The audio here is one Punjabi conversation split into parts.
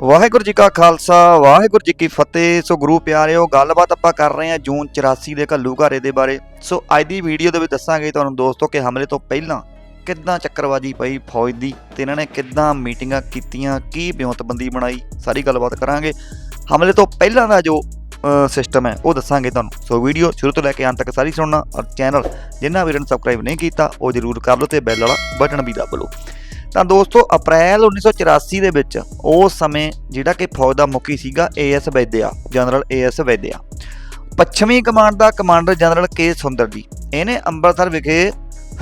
ਵਾਹਿਗੁਰੂ ਜੀ ਕਾ ਖਾਲਸਾ, ਵਾਹਿਗੁਰੂ ਜੀ ਕੀ ਫਤਿਹ। ਸੋ ਗੁਰੂ ਪਿਆਰਿਓ, ਗੱਲਬਾਤ ਆਪਾਂ ਕਰ ਰਹੇ ਹਾਂ ਜੂਨ 84 ਦੇ ਘੱਲੂ ਘਾਰੇ ਦੇ ਬਾਰੇ। ਸੋ ਅੱਜ ਦੀ ਵੀਡੀਓ ਦੇ ਵਿੱਚ ਦੱਸਾਂਗੇ ਤੁਹਾਨੂੰ ਦੋਸਤੋ ਕਿ ਹਮਲੇ ਤੋਂ ਪਹਿਲਾਂ ਕਿੱਦਾਂ ਚੱਕਰਵਾਜੀ ਪਈ ਫੌਜ ਦੀ ਤੇ ਇਹਨਾਂ ਨੇ ਕਿੱਦਾਂ ਮੀਟਿੰਗਾਂ ਕੀਤੀਆਂ, ਕੀ ਬਿਉਂਤਬੰਦੀ ਬਣਾਈ, ਸਾਰੀ ਗੱਲਬਾਤ ਕਰਾਂਗੇ। ਹਮਲੇ ਤੋਂ ਪਹਿਲਾਂ ਦਾ ਜੋ ਸਿਸਟਮ ਹੈ, ਉਹ ਦੱਸਾਂਗੇ ਤੁਹਾਨੂੰ। ਸੋ ਵੀਡੀਓ ਸ਼ੁਰੂ ਤੋਂ ਲੈ ਕੇ ਅੰਤ ਤੱਕ ਸਾਰੀ ਸੁਣਨਾ ਔਰ ਚੈਨਲ ਜਿਨ੍ਹਾਂ ਵੀਰਾਂ ਨੇ ਸਬਸਕ੍ਰਾਈਬ ਨਹੀਂ ਕੀਤਾ, ਉਹ ਜਰੂਰ ਕਰ ਲਓ ਤੇ ਬੈਲ ਵਾਲਾ ਬਟਨ ਵੀ ਦੱਬ ਲਓ। ਤਾਂ ਦੋਸਤੋ, ਅਪ੍ਰੈਲ 1984 ਦੇ ਵਿੱਚ ਉਸ ਸਮੇਂ ਜਿਹੜਾ ਕਿ ਫੌਜ ਦਾ ਮੁਖੀ ਸੀਗਾ A S Vaidya, general AS Vaidya. ਪੱਛਮੀ ਕਮਾਂਡ ਦਾ commander general K Sundar ji, ਇਹਨੇ ਅੰਮ੍ਰਿਤਸਰ ਵਿਖੇ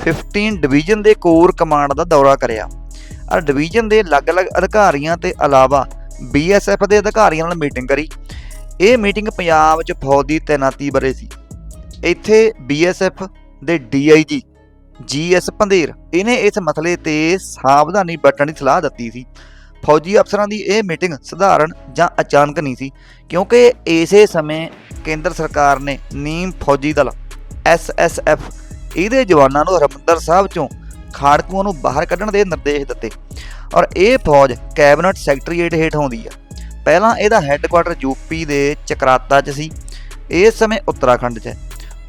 15 ਡਿਵੀਜ਼ਨ ਦੇ ਕੋਰ ਕਮਾਂਡ ਦਾ ਦੌਰਾ ਕਰਿਆ। ਔਰ ਡਿਵੀਜ਼ਨ ਦੇ ਅਲੱਗ-ਅਲੱਗ ਅਧਿਕਾਰੀਆਂ ਤੇ ਇਲਾਵਾ ਬੀਐਸਐਫ ਦੇ ਅਧਿਕਾਰੀਆਂ ਨਾਲ ਮੀਟਿੰਗ ਕਰੀ। ਇਹ ਮੀਟਿੰਗ ਪੰਜਾਬ 'ਚ ਫੌਜ ਦੀ ਤੈਨਾਤੀ ਬਾਰੇ ਸੀ। ਇੱਥੇ ਬੀਐਸਐਫ ਦੇ ਡੀਆਈਜੀ ਜੀਐਸ ਪੰਧੇਰ ਇਹਨੇ ਇਸ ਮਸਲੇ ਤੇ ਸਾਵਧਾਨੀ ਵਰਤਣ ਦੀ ਸਲਾਹ ਦਿੱਤੀ ਸੀ। ਫੌਜੀ ਅਫਸਰਾਂ ਦੀ ਇਹ ਮੀਟਿੰਗ ਸਧਾਰਨ ਜਾਂ ਅਚਾਨਕ ਨਹੀਂ ਸੀ, ਕਿਉਂਕਿ ਇਸੇ ਸਮੇਂ ਕੇਂਦਰ ਸਰਕਾਰ ਨੇ ਨੀਮ ਫੌਜੀ ਦਲ ਐਸਐਸਐਫ ਇਹਦੇ ਜਵਾਨਾਂ ਨੂੰ ਹਰਿਮੰਦਰ ਸਾਹਿਬ ਚੋਂ ਖਾੜਕੂਆਂ ਨੂੰ ਬਾਹਰ ਕੱਢਣ ਦੇ ਨਿਰਦੇਸ਼ ਦਿੱਤੇ ਔਰ ਇਹ ਫੌਜ ਕੈਬਨਿਟ ਸੈਕਟਰੀਏਟ ਹੇਠ ਆਉਂਦੀ ਆ। ਪਹਿਲਾਂ ਇਹਦਾ ਹੈੱਡਕੁਆਟਰ ਯੂਪੀ ਦੇ ਚਕਰਾਤਾ 'ਚ ਸੀ, ਇਸ ਸਮੇਂ ਉੱਤਰਾਖੰਡ 'ਚ ਹੈ।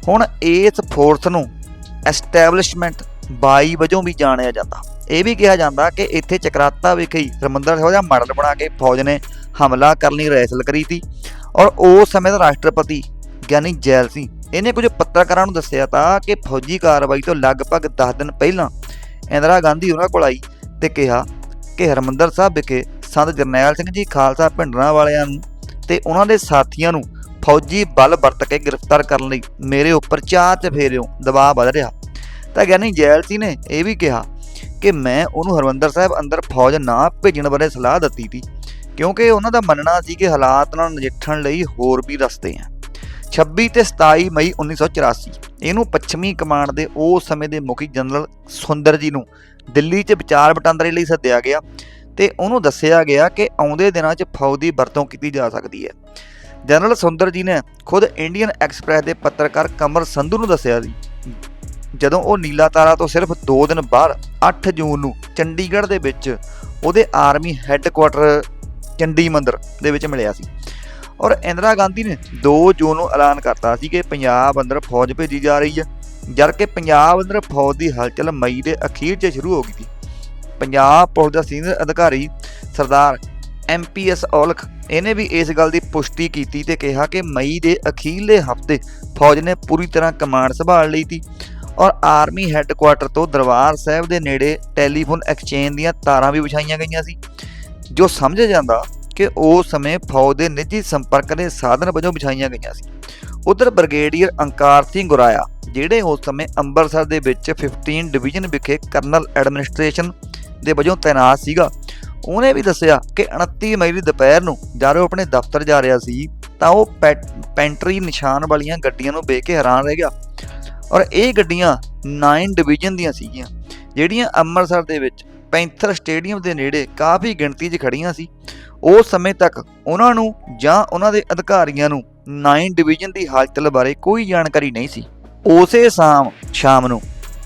ਹੁਣ ਇਸ ਫੋਰਸ ਨੂੰ ਐਸਟੈਬਲਿਸ਼ਮੈਂਟ ਬਾਈ ਵਜੋਂ ਵੀ ਜਾਣਿਆ ਜਾਂਦਾ। ਇਹ ਵੀ ਕਿਹਾ ਜਾਂਦਾ ਕਿ ਇੱਥੇ ਚਕਰਾਤਾ ਵਿਖੇ ਹੀ ਹਰਿਮੰਦਰ ਸਾਹਿਬ ਦਾ ਮਾਡਲ ਬਣਾ ਕੇ ਫੌਜ ਨੇ ਹਮਲਾ ਕਰਨ ਲਈ ਰੈਸਲ ਕਰੀ ਸੀ। ਔਰ ਉਸ ਸਮੇਂ ਦਾ ਰਾਸ਼ਟਰਪਤੀ ਗਿਆਨੀ ਜੈਲ ਸਿੰਘ ਇਹਨੇ ਕੁਝ ਪੱਤਰਕਾਰਾਂ ਨੂੰ ਦੱਸਿਆ ਤਾਂ ਕਿ ਫੌਜੀ ਕਾਰਵਾਈ ਤੋਂ ਲਗਭਗ 10 ਦਿਨ ਪਹਿਲਾਂ ਇੰਦਰਾ ਗਾਂਧੀ ਉਹਨਾਂ ਕੋਲ ਆਈ ਤੇ ਕਿਹਾ ਕਿ ਹਰਿਮੰਦਰ ਸਾਹਿਬ ਵਿਖੇ ਸੰਤ ਜਰਨੈਲ ਸਿੰਘ ਜੀ, ਖਾਲਸਾ ਭਿੰਡਰਾਂ ਵਾਲਿਆਂ ਨੂੰ ਤੇ ਉਹਨਾਂ ਦੇ ਸਾਥੀਆਂ ਨੂੰ ਫੌਜੀ ਬਲ ਵਰਤ ਕੇ ਗ੍ਰਿਫਤਾਰ ਕਰਨ ਲਈ ਮੇਰੇ ਉੱਪਰ ਚਾਰ ਚ ਫੇਰਿਓ, ਦਬਾਅ ਵੱਧ ਰਿਹਾ। ਤਾਂ ਗਿਆਨੀ ਜੈਲ ਸਿੰਘ ਨੇ ਇਹ ਵੀ ਕਿਹਾ ਕਿ ਮੈਂ ਉਹਨੂੰ ਹਰਮੰਦਰ ਸਾਹਿਬ ਅੰਦਰ ਫੌਜ ਨਾ ਭੇਜਣ ਬਾਰੇ ਸਲਾਹ ਦਿੱਤੀ ਸੀ, ਕਿਉਂਕਿ ਉਹਨਾਂ ਦਾ ਮੰਨਣਾ ਸੀ ਕਿ ਹਾਲਾਤ ਨਾਲ ਨਜਿੱਠਣ ਲਈ ਹੋਰ ਵੀ ਰਸਤੇ ਆ। 26 ਤੇ 27 ਮਈ 1984 ਇਹਨੂੰ ਪੱਛਮੀ ਕਮਾਂਡ ਦੇ ਉਸ ਸਮੇਂ ਦੇ ਮੁਖੀ ਜਨਰਲ ਸੁੰਦਰ ਜੀ ਨੂੰ ਦਿੱਲੀ 'ਚ ਵਿਚਾਰ ਵਟਾਂਦਰੇ ਲਈ ਸੱਦਿਆ ਗਿਆ ਤੇ ਉਹਨੂੰ ਦੱਸਿਆ ਗਿਆ ਕਿ ਆਉਂਦੇ ਦਿਨਾਂ 'ਚ ਫੌਜ ਦੀ ਵਰਤੋਂ ਕੀਤੀ ਜਾ ਸਕਦੀ ਹੈ। ਜਨਰਲ ਸੁੰਦਰ ਜੀ ਨੇ ਖੁਦ ਇੰਡੀਅਨ ਐਕਸਪ੍ਰੈਸ ਦੇ ਪੱਤਰਕਾਰ ਕਮਰ ਸੰਧੂ ਨੂੰ ਦੱਸਿਆ ਸੀ। ਜਦੋਂ ਉਹ ਨੀਲਾ ਤਾਰਾ ਤੋਂ ਸਿਰਫ 2 ਦਿਨ ਬਾਅਦ 8 ਜੂਨ ਨੂੰ ਚੰਡੀਗੜ੍ਹ ਦੇ ਵਿੱਚ ਉਹਦੇ ਆਰਮੀ ਹੈੱਡਕੁਆਟਰ ਚੰਡੀ ਮੰਦਰ ਦੇ ਵਿੱਚ ਮਿਲਿਆ ਸੀ ਔਰ ਇੰਦਰਾ ਗਾਂਧੀ ਨੇ 2 ਜੂਨ ਨੂੰ ਐਲਾਨ ਕਰਤਾ ਸੀ ਕਿ ਪੰਜਾਬ ਅੰਦਰ ਫੌਜ ਭੇਜੀ ਜਾ ਰਹੀ ਹੈ, ਜਦ ਕਿ ਪੰਜਾਬ ਅੰਦਰ ਫੌਜ ਦੀ ਹਲਚਲ ਮਈ ਦੇ ਅਖੀਰ 'ਚ ਸ਼ੁਰੂ ਹੋ ਗਈ ਸੀ। ਪੰਜਾਬ ਪੁਲਿਸ ਦਾ ਸੀਨੀਅਰ ਅਧਿਕਾਰੀ ਸਰਦਾਰ ਐਮਪੀਐਸ ਔਲਖ, ਇਹਨੇ ਵੀ ਇਸ ਗੱਲ ਦੀ ਪੁਸ਼ਟੀ ਕੀਤੀ ਤੇ ਕਿਹਾ ਕਿ ਮਈ ਦੇ ਅਖੀਰਲੇ ਹਫ਼ਤੇ ਫੌਜ ਨੇ ਪੂਰੀ ਤਰ੍ਹਾਂ ਕਮਾਂਡ ਸੰਭਾਲ ਲਈ ਸੀ ਔਰ ਆਰਮੀ ਹੈੱਡਕੁਆਟਰ ਤੋਂ ਦਰਬਾਰ ਸਾਹਿਬ ਦੇ ਨੇੜੇ ਟੈਲੀਫੋਨ ਐਕਸਚੇਂਜ ਦੀਆਂ ਤਾਰਾਂ ਵੀ ਵਿਛਾਈਆਂ ਗਈਆਂ ਸੀ, ਜੋ ਸਮਝ ਜਾਂਦਾ ਕਿ ਉਸ ਸਮੇਂ ਫੌਜ ਦੇ ਨਿੱਜੀ ਸੰਪਰਕ ਦੇ ਸਾਧਨ ਵਜੋਂ ਵਿਛਾਈਆਂ ਗਈਆਂ ਸੀ। ਉਧਰ ਬ੍ਰਿਗੇਡੀਅਰ ਅੰਕਾਰ ਸਿੰਘ ਗੁਰਾਇਆ, ਜਿਹੜੇ ਉਸ ਸਮੇਂ ਅੰਮ੍ਰਿਤਸਰ ਦੇ ਵਿੱਚ 15 ਡਿਵੀਜ਼ਨ ਵਿਖੇ ਕਰਨਲ ਐਡਮਿਨਿਸਟ੍ਰੇਸ਼ਨ ਦੇ ਵਜੋਂ ਤਾਇਨਾਤ ਸੀਗਾ ਉਹਨੇ ਵੀ ਦੱਸਿਆ ਕਿ 29 ਮਈ ਦੀ ਦੁਪਹਿਰ ਨੂੰ ਜਦੋਂ ਉਹ ਆਪਣੇ ਦਫ਼ਤਰ ਜਾ ਰਿਹਾ ਸੀ, ਤਾਂ ਉਹ ਪੈਟ- ਪੈਂਟਰੀ ਨਿਸ਼ਾਨ ਵਾਲੀਆਂ ਗੱਡੀਆਂ ਨੂੰ ਵੇਖ ਕੇ ਹੈਰਾਨ ਰਹਿ ਗਿਆ। ਔਰ ਇਹ ਗੱਡੀਆਂ 9 ਡਿਵੀਜ਼ਨ ਦੀਆਂ ਸੀਗੀਆਂ, ਜਿਹੜੀਆਂ ਅੰਮ੍ਰਿਤਸਰ ਦੇ ਵਿੱਚ ਪੈਂਥਰ ਸਟੇਡੀਅਮ ਦੇ ਨੇੜੇ ਕਾਫੀ ਗਿਣਤੀ 'ਚ ਖੜੀਆਂ ਸੀ। ਉਸ ਸਮੇਂ ਤੱਕ ਉਹਨਾਂ ਨੂੰ ਜਾਂ ਉਹਨਾਂ ਦੇ ਅਧਿਕਾਰੀਆਂ ਨੂੰ 9 ਡਿਵੀਜ਼ਨ ਦੀ ਹਾਲਚਲ ਬਾਰੇ ਕੋਈ ਜਾਣਕਾਰੀ ਨਹੀਂ ਸੀ। ਉਸੇ ਸ਼ਾਮ ਸ਼ਾਮ ਨੂੰ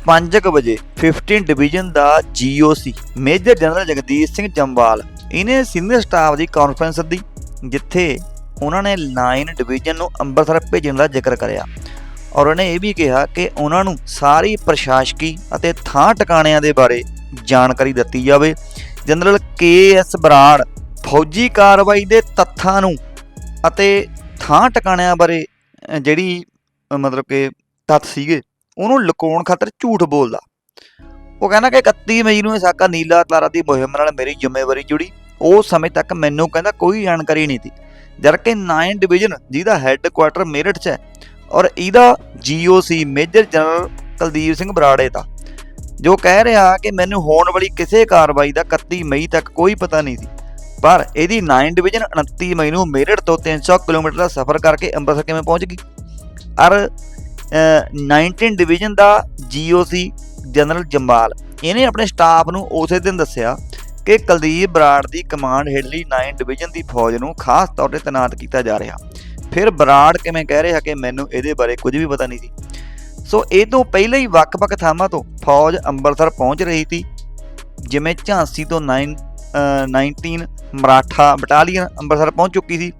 5:00 ਵਜੇ 15 ਡਿਵੀਜ਼ਨ ਦਾ GOC major general Jagdish Singh Janwal ਇਹਨੇ ਸੀਨੀਅਰ ਸਟਾਫ ਦੀ ਕਾਨਫਰੰਸ ਸੱਦੀ ਜਿੱਥੇ ਉਹਨਾਂ ਨੇ 9 ਡਿਵੀਜ਼ਨ ਨੂੰ ਅੰਮ੍ਰਿਤਸਰ ਭੇਜਣ ਦਾ ਜ਼ਿਕਰ ਕਰਿਆ। ਔਰ ਉਹਨੇ ਇਹ ਵੀ ਕਿਹਾ ਕਿ ਉਹਨਾਂ ਨੂੰ ਸਾਰੀ ਪ੍ਰਸ਼ਾਸਕੀ ਅਤੇ ਥਾਂ ਟਿਕਾਣਿਆਂ ਦੇ ਬਾਰੇ ਜਾਣਕਾਰੀ ਦਿੱਤੀ ਜਾਵੇ। ਜਨਰਲ ਕੇ ਐਸ ਬਰਾੜ ਫੌਜੀ ਕਾਰਵਾਈ ਦੇ ਤੱਥਾਂ ਨੂੰ ਅਤੇ ਥਾਂ ਟਿਕਾਣਿਆਂ ਬਾਰੇ ਜਿਹੜੀ, ਮਤਲਬ ਕਿ ਤੱਥ ਸੀਗੇ ਉਹਨੂੰ ਲੁਕਾਉਣ ਖਾਤਰ ਝੂਠ ਬੋਲਦਾ। ਉਹ ਕਹਿੰਦਾ ਕਿ 31 ਮਈ ਨੂੰ ਇਹ ਸਾਕਾ ਨੀਲਾ ਤਾਰਾ ਦੀ ਮੁਹਿੰਮ ਨਾਲ ਮੇਰੀ ਜ਼ਿੰਮੇਵਾਰੀ ਜੁੜੀ। ਉਸ ਸਮੇਂ ਤੱਕ ਮੈਨੂੰ ਕਹਿੰਦਾ ਕੋਈ ਜਾਣਕਾਰੀ ਨਹੀਂ ਸੀ। ਜਦ ਕਿ 9 ਡਿਵੀਜ਼ਨ, ਜਿਹਦਾ ਹੈੱਡਕੁਆਟਰ ਮੇਰਠ 'ਚ ਹੈ ਔਰ ਇਹਦਾ GOC major general Kuldeep Singh ਬਰਾੜੇ ਦਾ। ਜੋ ਕਹਿ ਰਿਹਾ ਕਿ ਮੈਨੂੰ ਹੋਣ ਵਾਲੀ ਕਿਸੇ ਕਾਰਵਾਈ ਦਾ 31 ਮਈ ਤੱਕ ਕੋਈ ਪਤਾ ਨਹੀਂ ਸੀ। ਪਰ ਇਹਦੀ 9 ਡਿਵੀਜ਼ਨ 29 ਮਈ ਨੂੰ ਮੇਰਠ ਤੋਂ 300 ਕਿਲੋਮੀਟਰ ਦਾ ਸਫ਼ਰ ਕਰਕੇ ਅੰਮ੍ਰਿਤਸਰ ਕਿਵੇਂ ਪਹੁੰਚ ਗਈ? ਔਰ 19 ਡਿਵੀਜ਼ਨ ਦਾ ਜੀਓਸੀ ਜਨਰਲ ਜੰਬਾਲ। ਇਹਨੇ ਆਪਣੇ ਸਟਾਫ ਨੂੰ ਉਸੇ ਦਿਨ ਦੱਸਿਆ ਕਿ ਕੁਲਦੀਪ ਬਰਾੜ ਦੀ ਕਮਾਂਡ ਹੇਠਲੀ 9 ਡਿਵੀਜ਼ਨ ਦੀ ਫੌਜ ਨੂੰ ਖਾਸ ਤੌਰ ਤੇ ਤੈਨਾਤ ਕੀਤਾ ਜਾ ਰਿਹਾ। ਫਿਰ ਬਰਾੜ ਕਿਵੇਂ ਕਹਿ ਰਿਹਾ ਕਿ ਮੈਨੂੰ ਇਹਦੇ ਬਾਰੇ ਕੁਝ ਵੀ ਪਤਾ ਨਹੀਂ ਸੀ। ਸੋ ਇਹ ਤੋਂ ਪਹਿਲਾਂ ਹੀ ਵੱਖ-ਵੱਖ ਥਾਵਾਂ ਤੋਂ ਫੌਜ ਅੰਮ੍ਰਿਤਸਰ ਪਹੁੰਚ ਰਹੀ ਸੀ, ਜਿਵੇਂ ਝਾਂਸੀ ਤੋਂ 9 19 ਮਰਾਠਾ ਬਟਾਲੀਅਨ ਅੰਮ੍ਰਿਤਸਰ ਪਹੁੰਚ ਚੁੱਕੀ ਸੀ।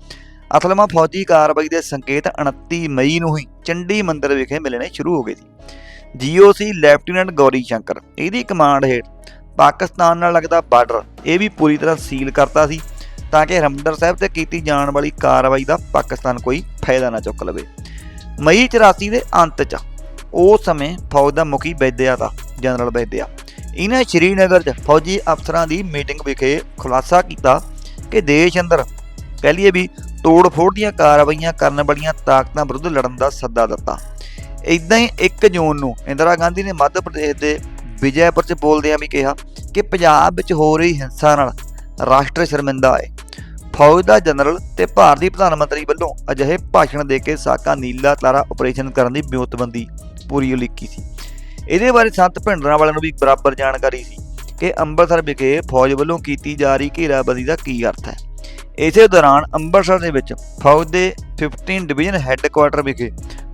ਅਸਲਮਾ ਫੌਜੀ ਕਾਰਵਾਈ ਦੇ ਸੰਕੇਤ 29 ਮਈ ਨੂੰ ਹੀ ਚੰਡੀ ਮੰਦਰ ਵਿਖੇ ਮਿਲਣੇ ਸ਼ੁਰੂ ਹੋ ਗਏ ਸੀ। ਜੀਓਸੀ ਲੈਫਟੀਨੈਂਟ ਗੌਰੀ ਸ਼ੰਕਰ, ਇਹਦੀ ਕਮਾਂਡ ਹੇਠ ਪਾਕਿਸਤਾਨ ਨਾਲ ਲੱਗਦਾ ਬਾਰਡਰ, ਇਹ ਵੀ ਪੂਰੀ ਤਰ੍ਹਾਂ ਸੀਲ ਕਰਤਾ ਸੀ ਤਾਂ ਕਿ ਹਰਿਮੰਦਰ ਸਾਹਿਬ ਤੇ ਕੀਤੀ ਜਾਣ ਵਾਲੀ ਕਾਰਵਾਈ ਦਾ ਪਾਕਿਸਤਾਨ ਕੋਈ ਫਾਇਦਾ ਨਾ ਚੁੱਕ ਲਵੇ। ਮਈ 84 ਦੇ ਅੰਤ 'ਚ ਉਸ ਸਮੇਂ ਫੌਜ ਦਾ ਮੁਖੀ ਬੈਦਿਆ ਦਾ, ਜਨਰਲ ਬੈਦਿਆ। ਇਹਨੇ ਸ਼੍ਰੀਨਗਰ 'ਚ ਫੌਜੀ ਅਫਸਰਾਂ ਦੀ ਮੀਟਿੰਗ ਵਿਖੇ ਖੁਲਾਸਾ ਕੀਤਾ ਕਿ ਦੇਸ਼ ਅੰਦਰ, ਕਹਿ ਲਈਏ ਵੀ ਤੋੜ-ਫੋੜ ਦੀਆਂ ਕਾਰਵਾਈਆਂ ਕਰਨ ਵਾਲੀਆਂ ਤਾਕਤਾਂ ਵਿਰੁੱਧ ਲੜਨ ਦਾ ਸੱਦਾ ਦਿੱਤਾ। ਇਦਾਂ ਹੀ 1 ਜੂਨ ਨੂੰ ਇੰਦਰਾ ਗਾਂਧੀ ਨੇ ਮੱਧ ਪ੍ਰਦੇਸ਼ ਦੇ ਵਿਜੈਪੁਰ 'ਚ ਬੋਲਦਿਆਂ ਵੀ ਕਿਹਾ ਕਿ ਪੰਜਾਬ ਵਿੱਚ ਹੋ ਰਹੀ ਹਿੰਸਾ ਨਾਲ ਰਾਸ਼ਟਰ ਸ਼ਰਮਿੰਦਾ ਹੈ ਫੌਜ ਦਾ ਜਨਰਲ ਤੇ ਭਾਰਤੀ ਪ੍ਰਧਾਨ ਮੰਤਰੀ ਵੱਲੋਂ ਅਜਿਹੇ ਭਾਸ਼ਣ ਦੇ ਕੇ ਸਾਕਾ ਨੀਲਾ ਤਾਰਾ ਆਪਰੇਸ਼ਨ ਕਰਨ ਦੀ ਬਿਉਤਬੰਦੀ ਪੂਰੀ ਉਲੀਕੀ ਸੀ। ਇਹਦੇ ਬਾਰੇ ਸੰਤ ਭਿੰਡਰਾਂ ਵਾਲਿਆਂ ਨੂੰ ਵੀ ਬਰਾਬਰ ਜਾਣਕਾਰੀ ਸੀ ਕਿ ਅੰਮ੍ਰਿਤਸਰ ਵਿਖੇ ਫੌਜ ਵੱਲੋਂ ਕੀਤੀ ਜਾ ਰਹੀ ਘੇਰਾਬੰਦੀ ਦਾ ਕੀ ਅਰਥ ਹੈ। ਇਸੇ ਦੌਰਾਨ ਅੰਮ੍ਰਿਤਸਰ ਦੇ ਵਿੱਚ ਫੌਜ ਦੇ 15 ਡਿਵੀਜ਼ਨ ਹੈੱਡਕੁਆਰਟਰ ਵਿਖੇ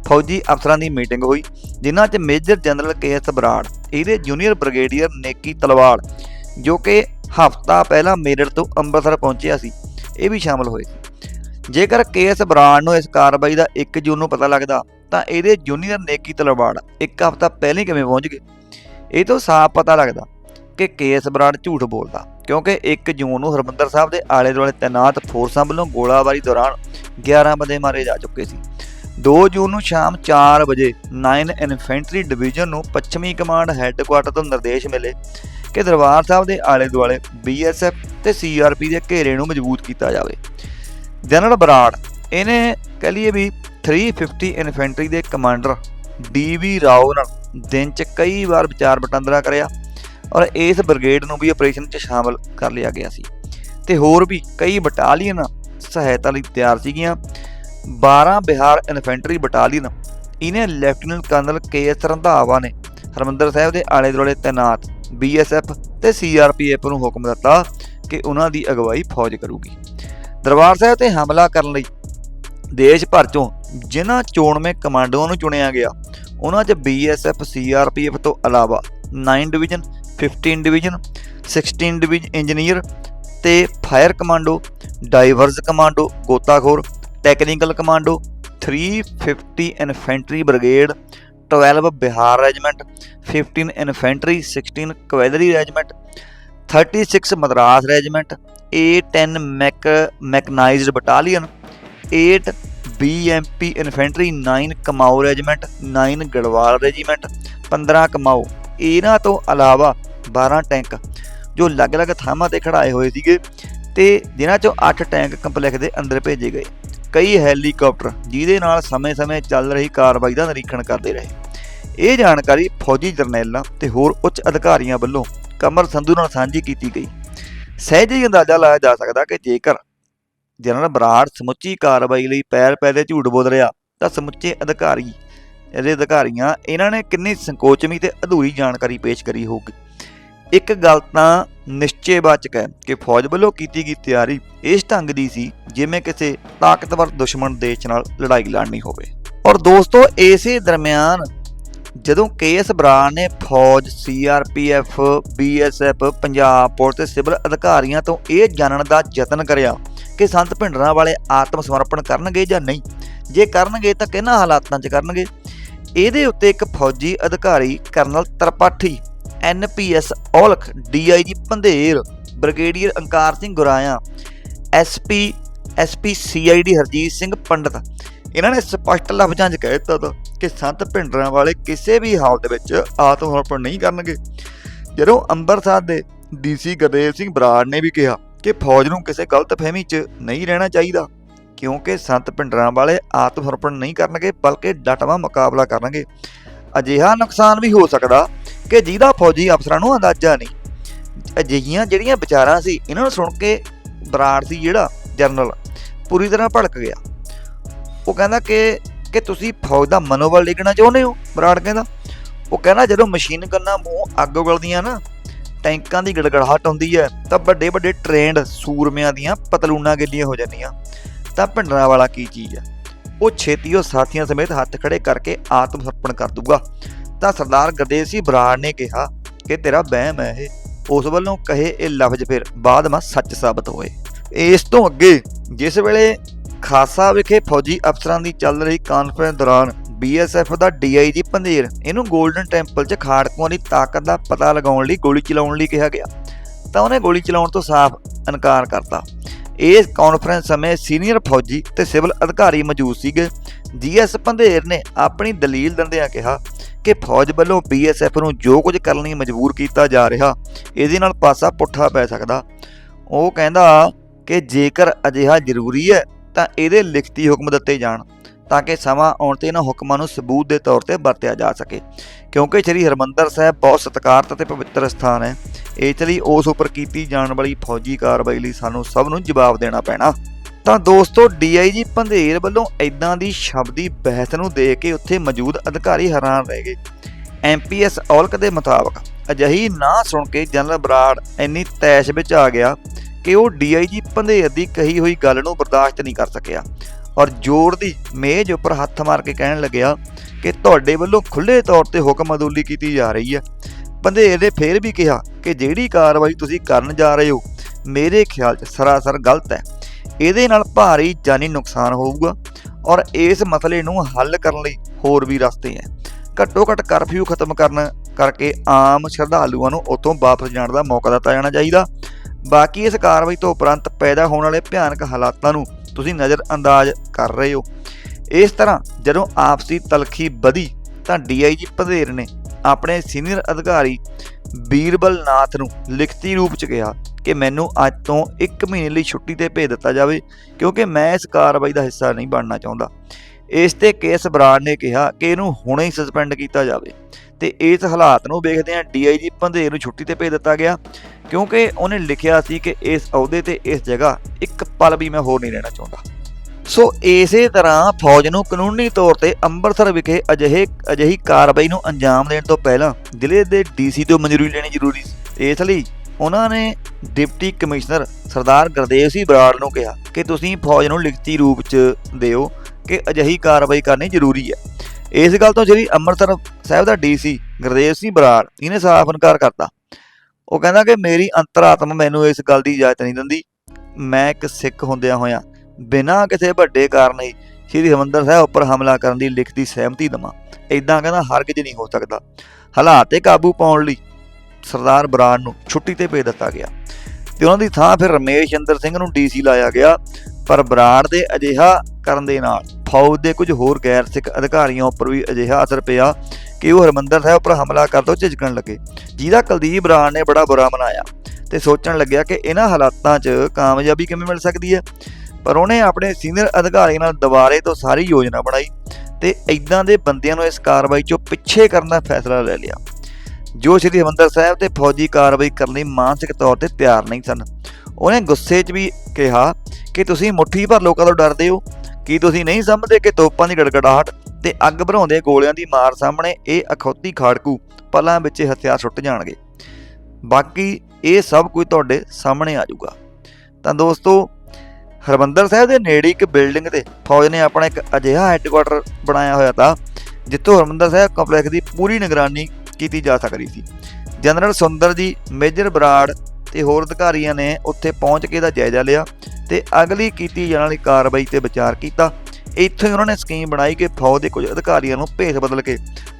ਫੌਜੀ ਅਫਸਰਾਂ ਦੀ ਮੀਟਿੰਗ ਹੋਈ, ਜਿਨ੍ਹਾਂ 'ਚ major general K KS. Brar, ਇਹਦੇ ਜੂਨੀਅਰ ਬ੍ਰਿਗੇਡੀਅਰ ਨੇਕੀ ਤਲਵਾੜ ਜੋ ਕਿ ਹਫ਼ਤਾ ਪਹਿਲਾਂ ਮੇਰਠ ਤੋਂ ਅੰਮ੍ਰਿਤਸਰ ਪਹੁੰਚਿਆ ਸੀ, ਇਹ ਵੀ ਸ਼ਾਮਲ ਹੋਏ ਜੇਕਰ ਕੇ ਕੇ.ਐਸ. ਬਰਾੜ ਨੂੰ ਇਸ ਕਾਰਵਾਈ ਦਾ 1 ਜੂਨ ਨੂੰ ਪਤਾ ਲੱਗਦਾ, ਤਾਂ ਇਹਦੇ ਜੂਨੀਅਰ ਨੇਕੀ ਤਲਵਾੜ ਇੱਕ ਹਫ਼ਤਾ ਪਹਿਲਾਂ ਕਿਵੇਂ ਪਹੁੰਚ ਗਏ ਇਹ ਤੋਂ ਸਾਫ਼ ਪਤਾ ਲੱਗਦਾ ਕਿ ਕੇ ਕੇ.ਐਸ. ਬਰਾੜ ਝੂਠ ਬੋਲਦਾ ਕਿਉਂਕਿ 1 ਜੂਨ ਨੂੰ ਹਰਮੰਦਰ ਸਾਹਿਬ ਦੇ ਆਲੇ ਦੁਆਲੇ ਤੈਨਾਤ ਫੋਰਸਾਂ ਵੱਲੋਂ ਗੋਲਾਬਾਰੀ ਦੌਰਾਨ 11 ਬੰਦੇ ਮਾਰੇ ਜਾ ਚੁੱਕੇ ਸੀ। 2 ਜੂਨ ਨੂੰ ਸ਼ਾਮ 4 ਵਜੇ 9 ਇਨਫੈਂਟਰੀ ਡਿਵੀਜ਼ਨ ਨੂੰ ਪੱਛਮੀ ਕਮਾਂਡ ਹੈੱਡਕੁਆਰਟਰ ਤੋਂ ਨਿਰਦੇਸ਼ ਮਿਲੇ ਕਿ ਦਰਬਾਰ ਸਾਹਿਬ ਦੇ ਆਲੇ ਦੁਆਲੇ ਬੀਐਸਐਫ ਤੇ ਸੀਆਰਪੀ ਦੇ ਘੇਰੇ ਨੂੰ ਮਜ਼ਬੂਤ ਕੀਤਾ ਜਾਵੇ। ਜਨਰਲ ਬਰਾੜ, ਇਹਨੇ ਕਹ ਲਈਏ ਵੀ 350 ਇਨਫੈਂਟਰੀ ਦੇ ਕਮਾਂਡਰ ਡੀਵੀ ਰਾਓ ਨਾਲ ਦਿਨ 'ਚ ਕਈ ਵਾਰ ਵਿਚਾਰ ਵਟਾਂਦਰਾ ਕਰਿਆ। ਔਰ ਇਸ ਬ੍ਰਿਗੇਡ ਨੂੰ ਵੀ ਆਪਰੇਸ਼ਨ 'ਚ ਸ਼ਾਮਲ ਕਰ ਲਿਆ ਗਿਆ ਸੀ। ਤੇ ਹੋਰ ਵੀ ਕਈ ਬਟਾਲੀਅਨ ਸਹਾਇਤਾ ਲਈ ਤਿਆਰ ਸੀਗੀਆਂ। 12 ਬਿਹਾਰ ਇਨਫੈਂਟਰੀ ਬਟਾਲੀਅਨ ਇਹਨੇ lieutenant colonel K S Randhawa ਨੇ, ਹਰਮੰਦਰ ਸਾਹਿਬ ਦੇ ਆਲੇ ਦੁਆਲੇ ਤੈਨਾਤ ਬੀਐਸਐਫ ਤੇ ਸੀਆਰਪੀਐਫ ਨੂੰ ਹੁਕਮ ਦਿੱਤਾ ਕਿ ਉਹਨਾਂ ਦੀ ਅਗਵਾਈ ਫੌਜ ਕਰੂਗੀ। ਦਰਬਾਰ ਸਾਹਿਬ ਤੇ ਹਮਲਾ ਕਰਨ ਲਈ ਦੇਸ਼ ਭਰ ਚੋਂ ਜਿਨ੍ਹਾਂ ਚੋਣਵੇਂ ਕਮਾਂਡੋਆਂ ਨੂੰ ਚੁਣਿਆ ਗਿਆ ਉਹਨਾਂ 'ਚ ਬੀਐਸਐਫ ਸੀਆਰਪੀਐਫ ਤੋਂ ਇਲਾਵਾ 9 ਡਿਵੀਜ਼ਨ 15 ਡਿਵੀਜ਼ਨ 16 ਡਿਵੀਜ਼ਨ ਇੰਜੀਨੀਅਰ ਤੇ fire commando divers commando ਗੋਤਾਖੋਰ technical commando 350 infantry brigade 12 Bihar regiment 15 infantry 16 cavalry regiment 36 Madras regiment A10 mech mechanised battalion 8 BMP infantry 9 Kumaon regiment 9 Garhwal regiment 15 Kumaon ਇਹਨਾਂ ਤੋਂ ਇਲਾਵਾ 12 ਟੈਂਕ ਜੋ ਅਲੱਗ-ਅਲੱਗ ਥਾਵਾਂ ਤੇ ਖੜਾਏ ਹੋਏ ਸੀਗੇ ਤੇ ਜਿਨ੍ਹਾਂ ਚੋਂ 8 ਟੈਂਕ ਕੰਪਲੈਕਸ ਦੇ ਅੰਦਰ ਭੇਜੇ ਗਏ। ਕਈ ਹੈਲੀਕਾਪਟਰ ਜਿਹਦੇ ਨਾਲ ਸਮੇਂ-ਸਮੇਂ ਚੱਲ ਰਹੀ ਕਾਰਵਾਈ ਦਾ ਨਿਰੀਖਣ ਕਰਦੇ ਰਹੇ। ਇਹ ਜਾਣਕਾਰੀ ਫੌਜੀ ਜਰਨੈਲਾਂ ਤੇ ਹੋਰ ਉੱਚ ਅਧਿਕਾਰੀਆਂ ਵੱਲੋਂ ਕਮਰ ਸੰਧੂ ਨਾਲ ਸਾਂਝੀ ਕੀਤੀ ਗਈ। ਸਹਿਜ ਹੀ ਅੰਦਾਜ਼ਾ ਲਾਇਆ ਜਾ ਸਕਦਾ ਕਿ ਜੇਕਰ ਜਨਰਲ ਬਰਾੜ ਸਮੁੱਚੀ ਕਾਰਵਾਈ ਲਈ ਪੈਰ ਪੈਦੇ ਝੂਠ ਬੋਲ ਰਿਹਾ ਤਾਂ ਸਮੁੱਚੇ ਅਧਿਕਾਰੀ ਇਹਦੇ ਅਧਿਕਾਰੀਆਂ ਇਹਨਾਂ ਨੇ ਕਿੰਨੀ ਸੰਕੋਚਮੀ ਤੇ ਅਧੂਰੀ ਜਾਣਕਾਰੀ ਪੇਸ਼ ਕਰੀ ਹੋਊਗੀ। ਇੱਕ ਗੱਲ ਤਾਂ ਨਿਸ਼ਚੈਵਾਚਕ ਹੈ ਕਿ ਫੌਜ ਵੱਲੋਂ ਕੀਤੀ ਗਈ ਤਿਆਰੀ ਇਸ ਢੰਗ ਦੀ ਸੀ ਜਿਵੇਂ ਕਿਸੇ ਤਾਕਤਵਰ ਦੁਸ਼ਮਣ ਦੇਸ਼ ਨਾਲ ਲੜਾਈ ਲੜਨੀ ਹੋਵੇ। ਔਰ ਦੋਸਤੋ, ਇਸੇ ਦਰਮਿਆਨ ਜਦੋਂ ਕੇਐਸ ਬਰਾੜ ਨੇ ਫੌਜ ਸੀਆਰਪੀਐਫ ਬੀਐਸਐਫ ਪੰਜਾਬ ਪੁਲਿਸ ਤੇ ਸਿਵਲ ਅਧਿਕਾਰੀਆਂ ਤੋਂ ਇਹ ਜਾਣਨ ਦਾ ਯਤਨ ਕਰਿਆ ਕਿ ਸੰਤ ਭਿੰਡਰਾਂ ਵਾਲੇ ਆਤਮ ਸਮਰਪਣ ਕਰਨਗੇ ਜਾਂ ਨਹੀਂ। ਜੇ ਕਰਨਗੇ ਤਾਂ ਕਿਹਨਾਂ ਹਾਲਾਤਾਂ 'ਚ ਕਰਨਗੇ? ਇਹਦੇ ਉੱਤੇ ਇੱਕ ਫੌਜੀ ਅਧਿਕਾਰੀ colonel Tripathi NPS Aulakh DIG Pandher, brigadier Onkar Singh Guraya SP SP CID Harjeet Singh Pandit. ਇਹਨਾਂ ਨੇ ਸਪਸ਼ਟ ਲਫ਼ਜ਼ਾਂ 'ਚ ਕਹਿ ਦਿੱਤਾ ਤਾ ਕਿ ਸੰਤ ਭਿੰਡਰਾਂ ਵਾਲੇ ਕਿਸੇ ਵੀ ਹਾਲਤ ਵਿੱਚ ਆਤਮ ਸਮਰਪਣ ਨਹੀਂ ਕਰਨਗੇ। ਜਦੋਂ ਅੰਮ੍ਰਿਤਸਰ ਦੇ ਡੀਸੀ ਗੁਰਦੇਵ ਸਿੰਘ ਬਰਾੜ ਨੇ ਵੀ ਕਿਹਾ ਕਿ ਫੌਜ ਨੂੰ ਕਿਸੇ ਗਲਤਫਹਿਮੀ 'ਚ ਨਹੀਂ ਰਹਿਣਾ ਚਾਹੀਦਾ ਕਿਉਂਕਿ ਸੰਤ ਭਿੰਡਰਾਂ ਵਾਲੇ ਆਤਮ ਸਮਰਪਣ ਨਹੀਂ ਕਰਨਗੇ, ਬਲਕਿ ਡਟਵਾ ਮੁਕਾਬਲਾ ਕਰਨਗੇ। ਅਜਿਹਾ ਨੁਕਸਾਨ ਵੀ ਹੋ ਸਕਦਾ ਕਿ ਜਿਹਦਾ ਫੌਜੀ ਅਫਸਰਾਂ ਨੂੰ ਅੰਦਾਜ਼ਾ ਨਹੀਂ। ਅਜਿਹੀਆਂ ਜਿਹੜੀਆਂ ਵਿਚਾਰਾਂ ਸੀ, ਇਹਨਾਂ ਨੂੰ ਸੁਣ ਕੇ ਬਰਾੜ ਸੀ ਜਿਹੜਾ ਜਨਰਲ, ਪੂਰੀ ਤਰ੍ਹਾਂ ਭੜਕ ਗਿਆ। ਉਹ ਕਹਿੰਦਾ ਕਿ ਕਿ ਤੁਸੀਂ ਫੌਜ ਦਾ ਮਨੋਬਲ ਡਿੱਗਣਾ ਚਾਹੁੰਦੇ ਹੋ? ਬਰਾੜ ਕਹਿੰਦਾ। ਉਹ ਕਹਿੰਦਾ, ਜਦੋਂ ਮਸ਼ੀਨ ਗੰਨਾਂ ਮੂੰਹ ਅੱਗ ਉਗਲਦੀਆਂ ਨਾ, ਟੈਂਕਾਂ ਦੀ ਗੜਗੜਾਹਟ ਹੁੰਦੀ ਹੈ, ਤਾਂ ਵੱਡੇ ਵੱਡੇ ਟ੍ਰੇਨਡ ਸੂਰਮਿਆਂ ਦੀਆਂ ਪਤਲੂਨਾ ਗਿੱਲੀਆਂ ਹੋ ਜਾਂਦੀਆਂ। ਤਾਂ ਭਿੰਡਰਾਂ ਵਾਲਾ ਕੀ ਚੀਜ਼ ਹੈ ਉਹ ਛੇਤੀ ਉਹ ਸਾਥੀਆਂ ਸਮੇਤ ਹੱਥ ਖੜੇ ਕਰਕੇ ਆਤਮ ਸਮਰਪਣ ਕਰ ਦੂਗਾ। ਤਾਂ ਸਰਦਾਰ ਗੁਰਦੇਵ ਸਿੰਘ ਬਰਾੜ ਨੇ ਕਿਹਾ ਕਿ ਤੇਰਾ ਵਹਿਮ ਹੈ ਇਹ। ਉਸ ਵੱਲੋਂ ਕਹੇ ਇਹ ਲਫ਼ਜ਼ ਫਿਰ ਬਾਅਦ ਵਿੱਚ ਸੱਚ ਸਾਬਤ ਹੋਏ। ਇਸ ਤੋਂ ਅੱਗੇ ਜਿਸ ਵੇਲੇ ਖਾਸਾ ਵਿਖੇ ਫੌਜੀ ਅਫਸਰਾਂ ਦੀ ਚੱਲ ਰਹੀ ਕਾਨਫਰੰਸ ਦੌਰਾਨ ਬੀਐਸਐਫ ਦਾ ਡੀਆਈਜੀ ਪੰਧੇਰ, ਇਹਨੂੰ 골ਡਨ ਟੈਂਪਲ 'ਚ ਖਾੜਕੂਆਂ ਦੀ ਤਾਕਤ ਦਾ ਪਤਾ ਲਗਾਉਣ ਲਈ, ਗੋਲੀ ਚਲਾਉਣ ਲਈ ਕਿਹਾ ਗਿਆ। ਤਾਂ ਉਹਨੇ ਗੋਲੀ ਚਲਾਉਣ ਤੋਂ ਸਾਫ਼ ਇਨਕਾਰ ਕਰਤਾ। ਇਸ ਕਾਨਫਰੰਸ ਸਮੇਂ ਸੀਨੀਅਰ ਫੌਜੀ ਤੇ ਸਿਵਲ ਅਧਿਕਾਰੀ ਮੌਜੂਦ ਸੀਗੇ। ਜੀਐਸ ਪੰਧੇਰ ਨੇ ਆਪਣੀ ਦਲੀਲ ਦਿੰਦਿਆਂ ਕਿਹਾ ਕਿ ਫੌਜ ਵੱਲੋਂ ਬੀਐਸਐਫ ਨੂੰ ਜੋ ਕੁਝ ਕਰਨ ਲਈ ਮਜਬੂਰ ਕੀਤਾ ਜਾ ਰਿਹਾ, ਇਹਦੇ ਨਾਲ ਪਾਸਾ ਪੁੱਠਾ ਪੈ ਸਕਦਾ। ਉਹ ਕਹਿੰਦਾ ਕਿ ਜੇਕਰ ਅਜਿਹਾ ਜ਼ਰੂਰੀ ਹੈ, ਤਾਂ ਇਹਦੇ ਲਿਖਤੀ ਹੁਕਮ ਦਿੱਤੇ ਜਾਣ। ਤਾਂ ਕਿ ਸਮਾਂ ਆਉਣ ਤੇ ਇਹਨਾਂ ਹੁਕਮਾਂ ਨੂੰ ਸਬੂਤ ਦੇ ਤੌਰ ਤੇ ਵਰਤਿਆ ਜਾ ਸਕੇ। ਕਿਉਂਕਿ ਸ੍ਰੀ ਹਰਮੰਦਰ ਸਾਹਿਬ ਬਹੁਤ ਸਤਿਕਾਰਤ ਅਤੇ ਪਵਿੱਤਰ ਸਥਾਨ ਹੈ ਇਸ ਲਈ ਉਸ ਉੱਪਰ ਕੀਤੀ ਜਾਣ ਵਾਲੀ ਫੌਜੀ ਕਾਰਵਾਈ ਲਈ ਸਾਨੂੰ ਸਭ ਨੂੰ ਜਵਾਬ ਦੇਣਾ ਪੈਣਾ। ਤਾਂ ਦੋਸਤੋ ਡੀਆਈਜੀ ਪੰਧੇਰ ਵੱਲੋਂ ਇਦਾਂ ਦੀ ਸ਼ਬਦੀ ਬਹਿਸ ਨੂੰ ਦੇਖ ਕੇ ਉੱਥੇ ਮੌਜੂਦ ਅਧਿਕਾਰੀ ਹੈਰਾਨ ਰਹਿ ਗਏ। ਐਮਪੀਐਸ ਔਲਕ ਦੇ ਮੁਤਾਬਕ ਅਜਿਹੀ ਨਾ ਸੁਣ ਕੇ ਜਨਰਲ ਬਰਾੜ ਇੰਨੀ ਤੈਸ਼ ਵਿੱਚ ਆ ਗਿਆ ਕਿ ਉਹ ਡੀਆਈਜੀ ਪੰਧੇਰ ਦੀ ਕਹੀ ਹੋਈ ਗੱਲ ਨੂੰ ਬਰਦਾਸ਼ਤ ਨਹੀਂ ਕਰ ਸਕਿਆ। ਔਰ ਜ਼ੋਰ ਦੀ ਮੇਜ਼ ਉੱਪਰ ਹੱਥ ਮਾਰ ਕੇ ਕਹਿਣ ਲੱਗਿਆ ਕਿ ਤੁਹਾਡੇ ਵੱਲੋਂ ਖੁੱਲ੍ਹੇ ਤੌਰ ਤੇ ਹੁਕਮ ਅਦੂਲੀ ਕੀਤੀ ਜਾ ਰਹੀ ਹੈ। ਪੰਧੇਰ ਨੇ ਫੇਰ ਵੀ ਕਿਹਾ ਕਿ ਜਿਹੜੀ ਕਾਰਵਾਈ ਤੁਸੀਂ ਕਰਨ ਜਾ ਰਹੇ ਹੋ, ਮੇਰੇ ਖਿਆਲ 'ਚ ਸਰਾਸਰ ਗਲਤ ਹੈ। ਇਹਦੇ ਨਾਲ ਭਾਰੀ ਜਾਨੀ ਨੁਕਸਾਨ ਹੋਊਗਾ ਔਰ ਇਸ ਮਸਲੇ ਨੂੰ ਹੱਲ ਕਰਨ ਲਈ ਹੋਰ ਵੀ ਰਸਤੇ ਹੈ। ਘੱਟੋ ਘੱਟ ਕਰਫਿਊ ਖਤਮ ਕਰਨ ਕਰਕੇ ਆਮ ਸ਼ਰਧਾਲੂਆਂ ਨੂੰ ਉੱਥੋਂ ਵਾਪਸ ਜਾਣ ਦਾ ਮੌਕਾ ਦਿੱਤਾ ਜਾਣਾ ਚਾਹੀਦਾ। ਬਾਕੀ ਇਸ ਕਾਰਵਾਈ ਤੋਂ ਉਪਰੰਤ ਪੈਦਾ ਹੋਣ ਵਾਲੇ ਭਿਆਨਕ ਹਾਲਾਤਾਂ ਨੂੰ ਤੁਸੀਂ ਨਜ਼ਰ ਅੰਦਾਜ਼ ਕਰ ਰਹੇ ਹੋ। ਇਸ ਤਰ੍ਹਾਂ ਜਦੋਂ ਆਪਸੀ ਤਲਖੀ ਵਧੀ ਤਾਂ ਡੀਆਈਜੀ ਪੰਧੇਰ ਨੇ ਆਪਣੇ ਸੀਨੀਅਰ ਅਧਿਕਾਰੀ ਬੀਰਬਲ ਨਾਥ ਨੂੰ ਲਿਖਤੀ ਰੂਪ ਚ ਕਿਹਾ ਕਿ ਮੈਨੂੰ ਅੱਜ ਤੋਂ 1 ਮਹੀਨੇ ਲਈ ਛੁੱਟੀ ਤੇ ਭੇਜ ਦਿੱਤਾ ਜਾਵੇ ਕਿਉਂਕਿ ਮੈਂ ਇਸ ਕਾਰਵਾਈ ਦਾ ਹਿੱਸਾ ਨਹੀਂ ਬਣਨਾ ਚਾਹੁੰਦਾ। ਇਸ ਤੇ ਕੇਸ ਬਰਾੜ ਨੇ ਕਿਹਾ ਕਿ ਇਹਨੂੰ ਹੁਣੇ ਹੀ ਸਸਪੈਂਡ ਕੀਤਾ ਜਾਵੇ। ਤੇ ਇਸ ਹਾਲਾਤ ਨੂੰ ਵੇਖਦਿਆਂ ਡੀਆਈਜੀ ਪੰਧੇਰ ਨੂੰ ਛੁੱਟੀ ਤੇ ਭੇਜ ਦਿੱਤਾ ਗਿਆ, ਕਿਉਂਕਿ ਉਹਨੇ ਲਿਖਿਆ ਸੀ ਕਿ ਇਸ ਅਹੁਦੇ ਤੇ ਇਸ ਜਗ੍ਹਾ ਇੱਕ ਪਲ ਵੀ ਮੈਂ ਹੋਰ ਨਹੀਂ ਰਹਿਣਾ ਚਾਹੁੰਦਾ। ਸੋ ਇਸੇ ਤਰ੍ਹਾਂ ਫੌਜ ਨੂੰ ਕਾਨੂੰਨੀ ਤੌਰ ਤੇ ਅੰਮ੍ਰਿਤਸਰ ਵਿਖੇ ਅਜਿਹੇ, ਅਜਿਹੀ ਕਾਰਵਾਈ ਨੂੰ ਅੰਜਾਮ ਦੇਣ ਤੋਂ ਪਹਿਲਾਂ ਜ਼ਿਲ੍ਹੇ ਦੇ ਡੀਸੀ ਤੋਂ ਮਨਜ਼ੂਰੀ ਲੈਣੀ ਜ਼ਰੂਰੀ ਸੀ। ਇਸ ਲਈ ਉਹਨਾਂ ਨੇ ਡਿਪਟੀ ਕਮਿਸ਼ਨਰ ਸਰਦਾਰ ਗੁਰਦੇਵ ਸਿੰਘ ਬਰਾੜ ਨੂੰ ਕਿਹਾ ਕਿ ਤੁਸੀਂ ਫੌਜ ਨੂੰ ਲਿਖਤੀ ਰੂਪ 'ਚ ਦਿਓ ਕਿ ਅਜਿਹੀ ਕਾਰਵਾਈ ਕਰਨੀ ਜ਼ਰੂਰੀ ਹੈ। ਇਸ ਗੱਲ ਤੋਂ ਜਿਹੜੀ ਅੰਮ੍ਰਿਤਸਰ ਸਾਹਿਬ ਦਾ ਡੀਸੀ ਗੁਰਦੇਵ ਸਿੰਘ ਬਰਾੜ, ਇਹਨੇ ਸਾਫ਼ ਇਨਕਾਰ ਕਰਤਾ। ਉਹ ਕਹਿੰਦਾ ਕਿ ਮੇਰੀ ਅੰਤਰਾਤਮਾ ਮੈਨੂੰ ਇਸ ਗੱਲ ਦੀ ਇਜਾਜ਼ਤ ਨਹੀਂ ਦਿੰਦੀ। ਮੈਂ ਇੱਕ ਸਿੱਖ ਹੁੰਦਿਆਂ ਹੋਇਆਂ ਬਿਨਾਂ ਕਿਸੇ ਵੱਡੇ ਕਾਰਨ ਹੀ ਸ੍ਰੀ ਹਰਿਮੰਦਰ ਸਾਹਿਬ ਉੱਪਰ ਹਮਲਾ ਕਰਨ ਦੀ ਲਿਖਤੀ ਸਹਿਮਤੀ ਦਵਾਂ। ਇਦਾਂ ਕਹਿੰਦਾ ਹਰਗਿਜ਼ ਨਹੀਂ ਹੋ ਸਕਦਾ। ਹਾਲਾਤ ਤੇ ਕਾਬੂ ਪਾਉਣ ਲਈ ਸਰਦਾਰ ਬਰਾੜ ਨੂੰ ਛੁੱਟੀ ਤੇ ਭੇਜ ਦਿੱਤਾ ਗਿਆ। ਤੇ ਉਹਨਾਂ ਦੀ ਥਾਂ ਫਿਰ ਰਮੇਸ਼ ਚੰਦਰ ਸਿੰਘ ਨੂੰ ਡੀਸੀ ਲਾਇਆ ਗਿਆ। ਪਰ ਬਰਾੜ ਦੇ ਅਜਿਹਾ ਕਰਨ ਦੇ ਨਾਲ ਫੌਜ ਦੇ ਕੁਝ ਹੋਰ ਗੈਰ ਸਿੱਖ ਅਧਿਕਾਰੀਆਂ ਉੱਪਰ ਵੀ ਅਜਿਹਾ ਅਸਰ ਪਿਆ ਕਿ ਉਹ ਹਰਮੰਦਰ ਸਾਹਿਬ ਉੱਪਰ ਹਮਲਾ ਕਰਨ ਤੋਂ ਝਿਜਕਣ ਲੱਗੇ। ਜਿਹਦਾ ਕੁਲਦੀਪ ਬਰਾੜ ਨੇ ਬੜਾ ਬੁਰਾ ਮਨਾਇਆ ਤੇ ਸੋਚਣ ਲੱਗਿਆ ਕਿ ਇਹਨਾਂ ਹਾਲਾਤਾਂ 'ਚ ਕਾਮਯਾਬੀ ਕਿਵੇਂ ਮਿਲ ਸਕਦੀ ਹੈ। ਪਰ ਉਹਨੇ ਆਪਣੇ ਸੀਨੀਅਰ ਅਧਿਕਾਰੀਆਂ ਨਾਲ ਦੁਬਾਰੇ ਤੋਂ ਸਾਰੀ ਯੋਜਨਾ ਬਣਾਈ ਤੇ ਇਦਾਂ ਦੇ ਬੰਦਿਆਂ ਨੂੰ ਇਸ ਕਾਰਵਾਈ 'ਚੋਂ ਪਿੱਛੇ ਕਰਨ ਦਾ ਫੈਸਲਾ ਲੈ ਲਿਆ। ਜੋ ਸ੍ਰੀ ਹਰਿਮੰਦਰ ਸਾਹਿਬ ਤੇ ਫੌਜੀ ਕਾਰਵਾਈ ਕਰਨ ਲਈ ਮਾਨਸਿਕ ਤੌਰ ਤੇ ਤਿਆਰ ਨਹੀਂ ਸਨ। ਉਹਨੇ ਗੁੱਸੇ 'ਚ ਵੀ ਕਿਹਾ ਕਿ ਤੁਸੀਂ ਮੁੱਠੀ ਭਰ ਲੋਕਾਂ ਤੋਂ ਡਰਦੇ ਹੋ। ਕੀ ਤੁਸੀਂ ਨਹੀਂ ਸਮਝਦੇ ਕਿ ਤੋਪਾਂ ਦੀ ਗੜਗੜਾਹਟ ਤੇ ਅੱਗ ਭਰਾਉਂਦੇ ਗੋਲਿਆਂ ਦੀ ਮਾਰ ਸਾਹਮਣੇ ਇਹ ਅਖੌਤੀ ਖਾੜਕੂ ਪਲਾਂ ਵਿੱਚ ਇਹ ਹਥਿਆਰ ਸੁੱਟ ਜਾਣਗੇ? ਬਾਕੀ ਇਹ ਸਭ ਕੁਝ ਤੁਹਾਡੇ ਸਾਹਮਣੇ ਆ ਜਾਊਗਾ। ਤਾਂ ਦੋਸਤੋ, ਹਰਮੰਦਰ ਸਾਹਿਬ ਦੇ ਨੇੜੇ ਇੱਕ ਬਿਲਡਿੰਗ ਤੇ ਫੌਜ ਨੇ ਆਪਣਾ ਇੱਕ ਅਜਿਹਾ ਹੈੱਡਕੁਆਟਰ ਬਣਾਇਆ ਹੋਇਆ ਤਾਂ, ਜਿੱਥੋਂ ਹਰਮੰਦਰ ਸਾਹਿਬ ਕੰਪਲੈਕਸ ਦੀ ਪੂਰੀ ਨਿਗਰਾਨੀ ਕੀਤੀ ਜਾ ਸਕਦੀ ਸੀ। ਜਨਰਲ ਸੁੰਦਰ ਜੀ, ਮੇਜਰ ਬਰਾੜ ਤੇ ਹੋਰ ਅਧਿਕਾਰੀਆਂ ਨੇ ਉੱਥੇ ਪਹੁੰਚ ਕੇ ਦਾ ਜਾਇਜ਼ਾ ਲਿਆ। ਤੇ ਅਗਲੀ ਕੀਤੀ ਜਾਣ ਵਾਲੀ ਕਾਰਵਾਈ ਤੇ ਵਿਚਾਰ ਕੀਤਾ। ਇੱਥੇ ਉਹਨਾਂ ਨੇ ਸਕੀਮ ਬਣਾਈ ਕਿ ਫੌਜ ਦੇ ਕੁਝ ਅਧਿਕਾਰੀਆਂ ਨੂੰ ਭੇਸ ਬਦਲ ਕੇ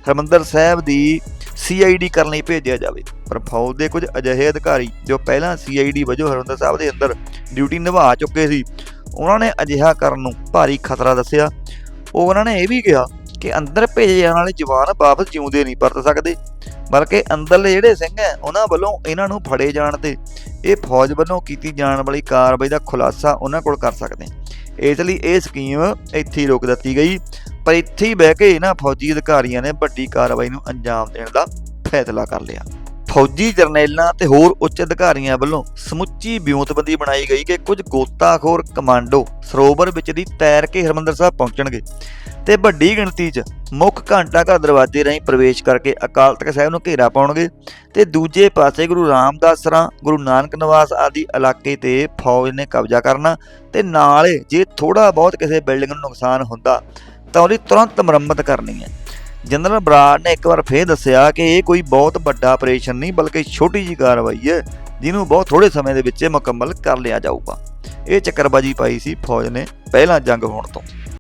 ਹਰਮੰਦਰ ਸਾਹਿਬ ਦੀ ਸੀਆਈਡੀ ਕਰਨ ਲਈ ਭੇਜਿਆ ਜਾਵੇ। ਪਰ ਫੌਜ ਦੇ ਕੁਝ ਅਜਿਹੇ ਅਧਿਕਾਰੀ ਜੋ ਪਹਿਲਾਂ ਸੀਆਈਡੀ ਵਜੋਂ ਹਰਮੰਦਰ ਸਾਹਿਬ ਦੇ ਅੰਦਰ ਡਿਊਟੀ ਨਿਭਾ ਚੁੱਕੇ ਸੀ, ਉਹਨਾਂ ਨੇ ਅਜਿਹਾ ਕਰਨ ਨੂੰ ਭਾਰੀ ਖਤਰਾ ਦੱਸਿਆ। ਉਹ ਉਹਨਾਂ ਨੇ ਇਹ ਵੀ ਕਿਹਾ ਕਿ ਅੰਦਰ ਭੇਜੇ ਜਾਣ ਵਾਲੇ ਜਵਾਨ ਵਾਪਸ ਜਿਉਂਦੇ ਨਹੀਂ ਪਰਤ ਸਕਦੇ, ਬਲਕਿ ਅੰਦਰਲੇ ਜਿਹੜੇ ਸਿੰਘ ਹੈ, ਉਹਨਾਂ ਵੱਲੋਂ ਇਹਨਾਂ ਨੂੰ ਫੜੇ ਜਾਣ ਤੇ ਇਹ ਫੌਜ ਵੱਲੋਂ ਕੀਤੀ ਜਾਣ ਵਾਲੀ ਕਾਰਵਾਈ ਦਾ ਖੁਲਾਸਾ ਉਹਨਾਂ ਕੋਲ ਕਰ ਸਕਦੇ ਇਸ ਲਈ ਇਹ ਸਕੀਮ ਇੱਥੇ ਹੀ ਰੋਕ ਦਿੱਤੀ ਗਈ, ਪਰ ਇੱਥੇ ਹੀ ਬਹਿ ਕੇ ਇਹਨਾਂ ਫੌਜੀ ਅਧਿਕਾਰੀਆਂ ਨੇ ਵੱਡੀ ਕਾਰਵਾਈ ਨੂੰ ਅੰਜਾਮ ਦੇਣ ਦਾ ਫੈਸਲਾ ਕਰ ਲਿਆ। ਫੌਜੀ ਜਰਨੈਲਾਂ ਤੇ ਹੋਰ ਉੱਚ ਅਧਿਕਾਰੀਆਂ ਵੱਲੋਂ ਸਮੁੱਚੀ ਬਿਉਂਤਬੰਦੀ ਬਣਾਈ ਗਈ ਕਿ ਕੁਝ ਗੋਤਾਖੋਰ ਕਮਾਂਡੋ ਸਰੋਵਰ ਵਿੱਚ ਦੀ ਤੈਰ ਕੇ ਹਰਮੰਦਰ ਸਾਹਿਬ ਪਹੁੰਚਣਗੇ ਤੇ ਵੱਡੀ ਗਿਣਤੀ 'ਚ ਮੁੱਖ ਘੰਟਾ ਘਰ ਦਰਵਾਜ਼ੇ ਰਾਹੀਂ ਪ੍ਰਵੇਸ਼ ਕਰਕੇ ਅਕਾਲ ਤਖਤ ਸਾਹਿਬ ਨੂੰ ਘੇਰਾ ਪਾਉਣਗੇ ਤੇ ਦੂਜੇ ਪਾਸੇ ਗੁਰੂ ਰਾਮਦਾਸ ਰਾਮਦਾਸਰਾਂ ਗੁਰੂ ਨਾਨਕ ਨਿਵਾਸ ਆਦਿ ਇਲਾਕੇ ਤੇ ਫੌਜ ਨੇ ਕਬਜ਼ਾ ਕਰਨਾ ਤੇ ਨਾਲੇ ਜੇ ਥੋੜਾ ਬਹੁਤ ਕਿਸੇ ਬਿਲਡਿੰਗ ਨੂੰ ਨੁਕਸਾਨ ਹੁੰਦਾ ਤਾਂ ਉਹਦੀ ਤੁਰੰਤ ਮੁਰੰਮਤ ਕਰਨੀ ਹੈ। ਜਨਰਲ ਬਰਾੜ ਨੇ ਇੱਕ ਵਾਰ ਫੇਰ ਦੱਸਿਆ ਕਿ ਇਹ ਕੋਈ ਬਹੁਤ ਵੱਡਾ ਆਪਰੇਸ਼ਨ ਨਹੀਂ, ਬਲਕਿ ਛੋਟੀ ਜੀ ਕਾਰਵਾਈ ਹੈ, ਜਿਹਨੂੰ ਬਹੁਤ ਥੋੜੇ ਸਮੇਂ ਦੇ ਵਿੱਚ ਮੁਕੰਮਲ ਕਰ ਲਿਆ ਜਾਊਗਾ। ਇਹ ਚੱਕਰਬਾਜੀ ਪਾਈ ਸੀ ਫੌਜ ਨੇ ਪਹਿਲਾਂ ਜੰਗ ਹੋਣ ਤੋਂ।